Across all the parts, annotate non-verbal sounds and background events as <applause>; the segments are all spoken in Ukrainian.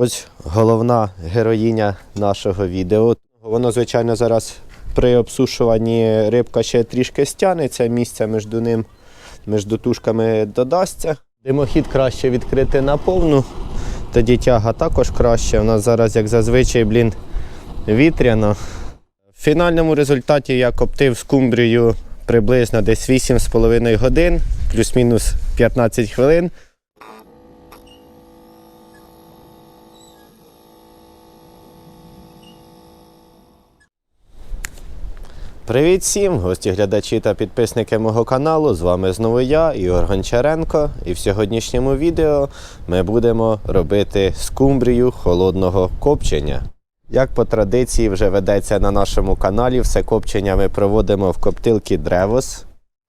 Ось головна героїня нашого відео. Воно, звичайно, зараз при обсушуванні рибка ще трішки стягнеться, місця між ним, між тушками додасться. Димохід краще відкрити на повну, тоді тяга також краще. У нас зараз, як зазвичай, блін, вітряно. В фінальному результаті я коптив скумбрію приблизно десь 8,5 годин, плюс-мінус 15 хвилин. Привіт всім, гості, глядачі та підписники мого каналу. З вами знову я, Ігор Гончаренко. І в сьогоднішньому відео ми будемо робити скумбрію холодного копчення. Як по традиції вже ведеться на нашому каналі, все копчення ми проводимо в коптилці Древос.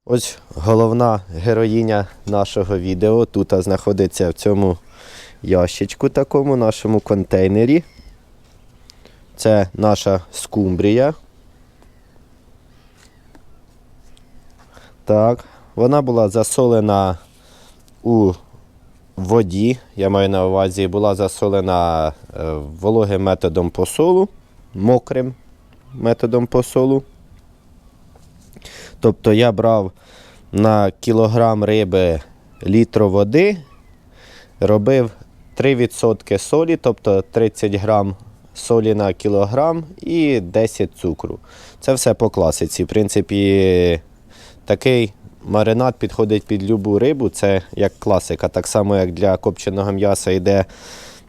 Ось головна героїня нашого відео. Тут знаходиться в цьому ящичку такому, нашому контейнері. Це наша скумбрія. Так, вона була засолена у воді. Я маю на увазі, була засолена е, вологим методом посолу, мокрим методом посолу. Тобто я брав на кілограм риби літр води, робив 3% солі, тобто 30 грам солі на кілограм і 10 цукру. Це все по класиці. В принципі, Такий маринад підходить під любу рибу, це як класика. Так само, як для копченого м'яса йде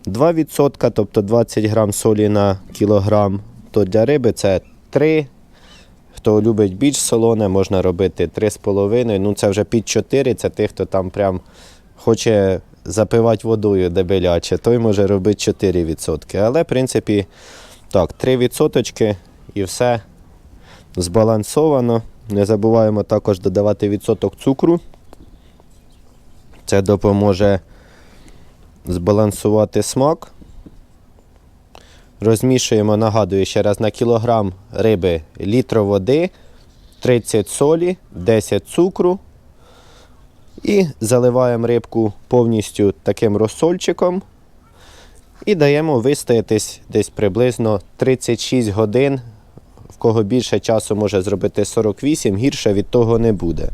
2%, тобто 20 грам солі на кілограм, то для риби це 3. Хто любить більш солоне, можна робити 3,5. Ну це вже під 4, це тих, хто там прям хоче запивати водою дебеляче, той може робити 4%. Але, в принципі, так, 3% і все збалансовано. Не забуваємо також додавати відсоток цукру. Це допоможе збалансувати смак. Розмішуємо, нагадую, ще раз на кілограм риби літр води, 30 солі, 10 цукру. І заливаємо рибку повністю таким розсольчиком. І даємо вистоятись десь приблизно 36 годин кого більше часу може зробити 48, гірше від того не буде.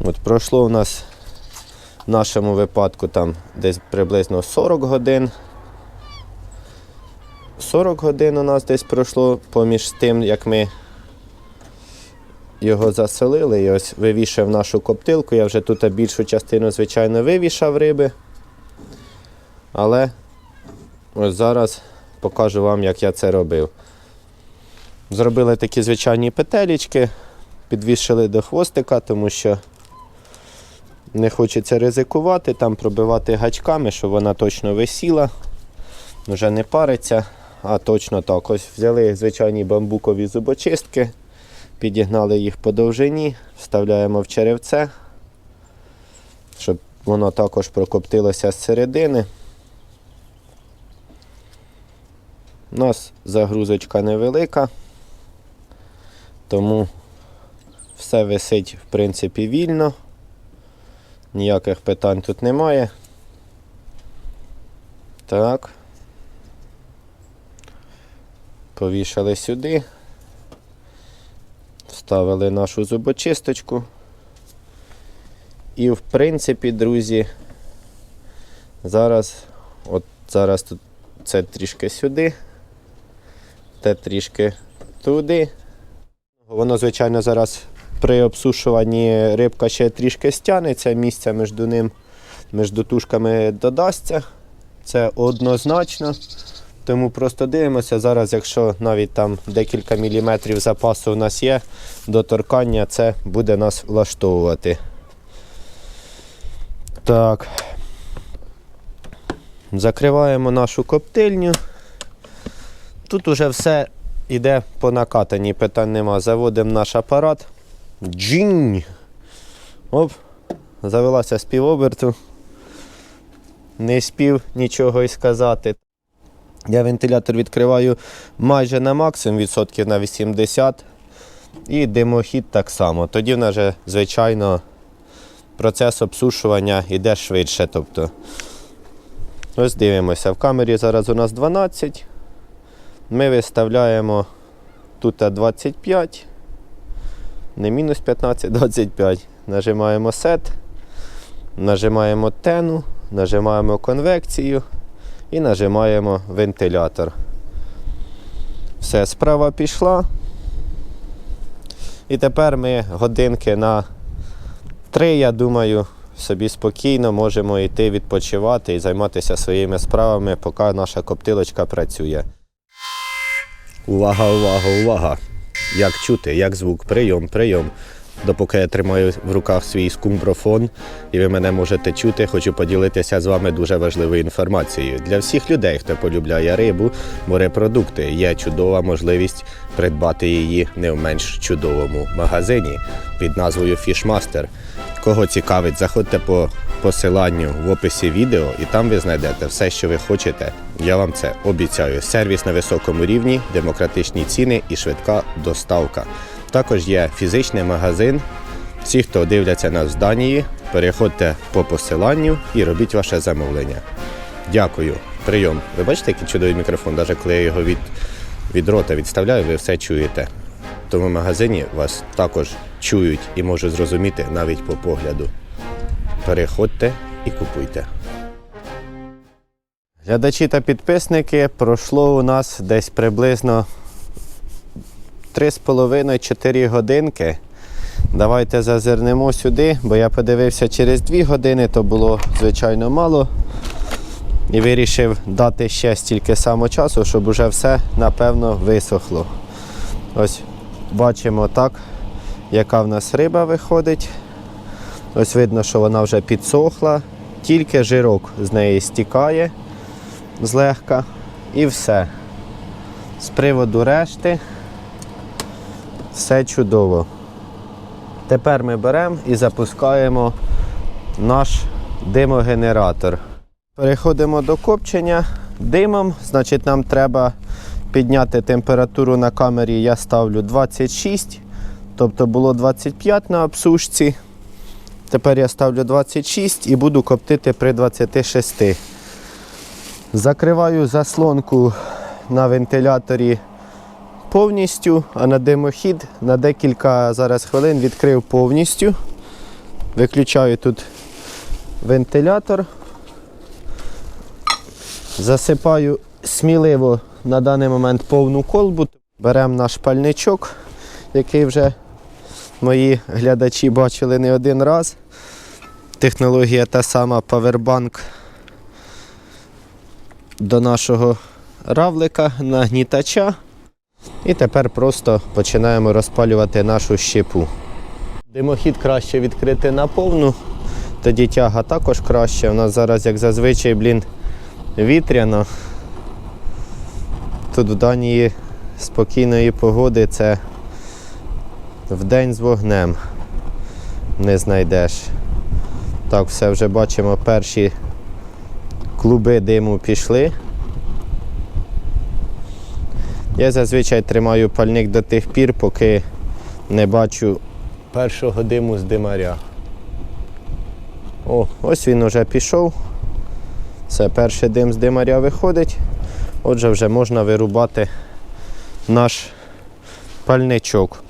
От Пройшло у нас в нашому випадку там десь приблизно 40 годин. 40 годин у нас десь пройшло поміж тим, як ми його заселили і ось вивішав нашу коптилку. Я вже тут більшу частину, звичайно, вивішав риби. Але ось зараз покажу вам, як я це робив. Зробили такі звичайні петелечки, підвішили до хвостика, тому що не хочеться ризикувати, там пробивати гачками, щоб вона точно висіла, вже не париться, а точно так. Ось взяли звичайні бамбукові зубочистки, підігнали їх по довжині, вставляємо в черевце, щоб воно також прокоптилося з середини. У нас загрузочка невелика, тому все висить в принципі вільно, ніяких питань тут немає. Так. Повішали сюди, вставили нашу зубочисточку. І в принципі, друзі, зараз, от зараз тут це трішки сюди те трішки туди. Воно, звичайно, зараз при обсушуванні рибка ще трішки стягнеться, місця між ним, між тушками додасться. Це однозначно. Тому просто дивимося зараз, якщо навіть там декілька міліметрів запасу у нас є до торкання, це буде нас влаштовувати. Так. Закриваємо нашу коптильню. Тут уже все йде по накатанні, питань нема. Заводимо наш апарат. Джінь. Оп, завелася з півоберту. Не спів нічого й сказати. Я вентилятор відкриваю майже на максимум, відсотків на 80. І димохід так само. Тоді в нас, же, звичайно, процес обсушування йде швидше. Тобто Ось дивимося, в камері зараз у нас 12. Ми виставляємо тут 25. Не мінус 15, 25. <laughs> Нажимаємо сет, нажимаємо тену, нажимаємо конвекцію і нажимаємо вентилятор. Все, справа пішла. І тепер ми годинки на три, я думаю, собі спокійно можемо йти відпочивати і займатися своїми справами, поки наша коптилочка працює. Увага, увага, увага! Як чути, як звук, прийом, прийом. Допоки я тримаю в руках свій скумброфон і ви мене можете чути, хочу поділитися з вами дуже важливою інформацією. Для всіх людей, хто полюбляє рибу, морепродукти, є чудова можливість придбати її не в менш чудовому магазині під назвою Fishmaster. Кого цікавить, заходьте по посиланню в описі відео, і там ви знайдете все, що ви хочете. Я вам це обіцяю. Сервіс на високому рівні, демократичні ціни і швидка доставка. Також є фізичний магазин. Всі, хто дивляться нас з Данії, переходьте по посиланню і робіть ваше замовлення. Дякую. Прийом. Ви бачите, який чудовий мікрофон, навіть коли я його від, від рота відставляю, ви все чуєте. В тому магазині вас також чують і можуть зрозуміти навіть по погляду. Переходьте і купуйте. Глядачі та підписники пройшло у нас десь приблизно 3,5-4 годинки. Давайте зазирнемо сюди, бо я подивився через 2 години, то було звичайно мало. І вирішив дати ще стільки само часу, щоб уже все напевно висохло. Ось бачимо так, яка в нас риба виходить. Ось видно, що вона вже підсохла, тільки жирок з неї стікає злегка і все. З приводу решти все чудово. Тепер ми беремо і запускаємо наш димогенератор. Переходимо до копчення димом, значить нам треба підняти температуру на камері, я ставлю 26, тобто було 25 на обсушці. Тепер я ставлю 26 і буду коптити при 26. Закриваю заслонку на вентиляторі повністю, а на димохід на декілька зараз хвилин відкрив повністю. Виключаю тут вентилятор. Засипаю сміливо на даний момент повну колбу. Беремо наш пальничок, який вже мої глядачі бачили не один раз. Технологія та сама Powerbank до нашого равлика, нагнітача. І тепер просто починаємо розпалювати нашу щепу. Димохід краще відкрити на повну, тоді тяга також краще. У нас зараз, як зазвичай, блін, вітряно. Тут в Данії спокійної погоди це вдень з вогнем не знайдеш. Так, все вже бачимо, перші клуби диму пішли. Я зазвичай тримаю пальник до тих пір, поки не бачу першого диму з димаря. О, ось він уже пішов. Це перший дим з димаря виходить. Отже, вже можна вирубати наш пальничок.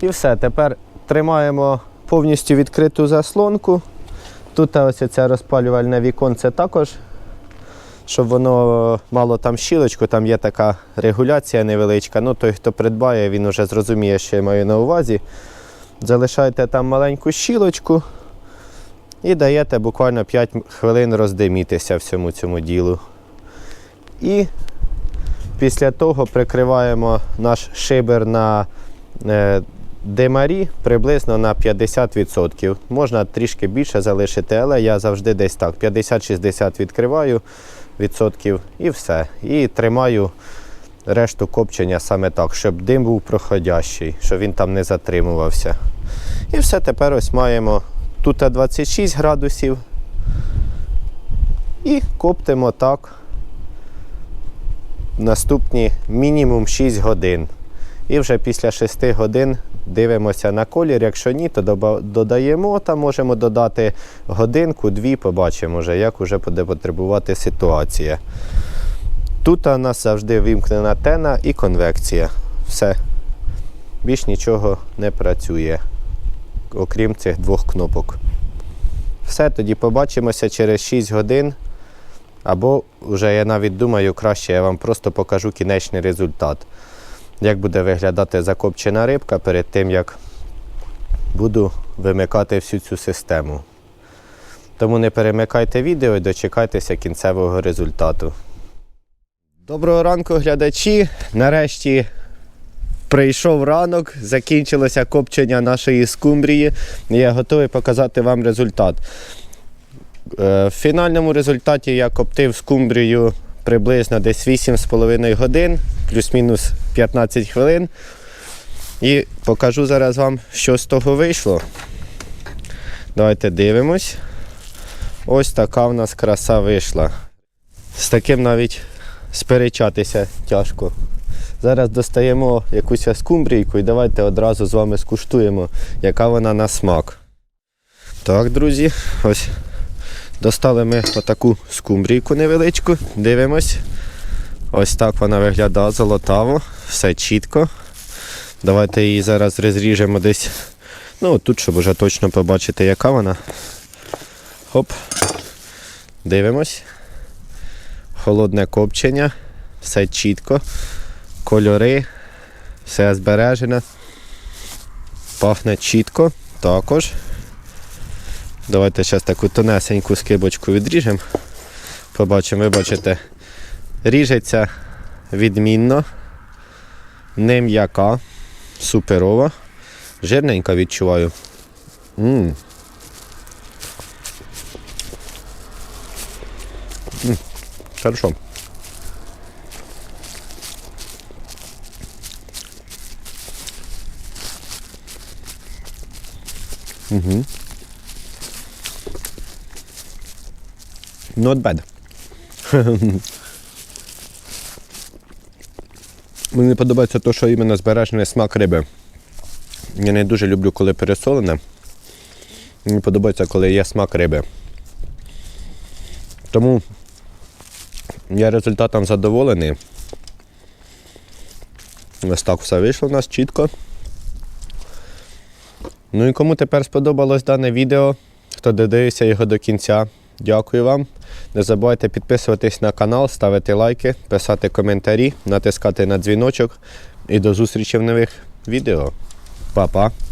І все, тепер тримаємо повністю відкриту заслонку. Тут ось це розпалювальне віконце також, щоб воно мало там щілочку, там є така регуляція невеличка. Ну, той, хто придбає, він вже зрозуміє, що я маю на увазі. Залишаєте там маленьку щілочку і даєте буквально 5 хвилин роздимітися всьому цьому ділу. І після того прикриваємо наш шибер на е, димарі приблизно на 50%. Можна трішки більше залишити, але я завжди десь так, 50-60 відкриваю відсотків і все. І тримаю решту копчення саме так, щоб дим був проходящий, щоб він там не затримувався. І все, тепер ось маємо тут 26 градусів. І коптимо так наступні мінімум 6 годин. І вже після 6 годин дивимося на колір. Якщо ні, то додаємо та можемо додати годинку, дві, побачимо вже, як вже буде потребувати ситуація. Тут у нас завжди вимкнена тена і конвекція. Все. Більш нічого не працює, окрім цих двох кнопок. Все, тоді побачимося через 6 годин. Або вже я навіть думаю, краще я вам просто покажу кінечний результат. Як буде виглядати закопчена рибка перед тим, як буду вимикати всю цю систему. Тому не перемикайте відео і дочекайтеся кінцевого результату. Доброго ранку, глядачі. Нарешті прийшов ранок, закінчилося копчення нашої скумбрії. Я готовий показати вам результат. Е, В фінальному результаті я коптив скумбрію приблизно десь 8,5 годин, плюс-мінус 15 хвилин. І покажу зараз вам, що з того вийшло. Давайте дивимось. Ось така в нас краса вийшла. З таким навіть сперечатися тяжко. Зараз достаємо якусь скумбрійку і давайте одразу з вами скуштуємо, яка вона на смак. Так, друзі, ось достали ми отаку скумбрійку невеличку. Дивимось. Ось так вона виглядає золотаво, все чітко. Давайте її зараз розріжемо десь. Ну, тут, щоб вже точно побачити, яка вона. Хоп. Дивимось. Холодне копчення, все чітко, кольори, все збережено. Пахне чітко також. Давайте зараз таку тонесеньку скибочку відріжемо. Побачимо, ви бачите, ріжеться відмінно, не м'яка, суперова. Жирненька відчуваю. м М, Хорошо. Угу. Not bad. <laughs> Мені подобається те, що іменно збережений смак риби. Я не дуже люблю, коли пересолене. Мені подобається, коли є смак риби. Тому я результатом задоволений. Ось так все вийшло у нас чітко. Ну і кому тепер сподобалось дане відео, хто додивився його до кінця, дякую вам. Не забувайте підписуватись на канал, ставити лайки, писати коментарі, натискати на дзвіночок. І до зустрічі в нових відео. Па-па!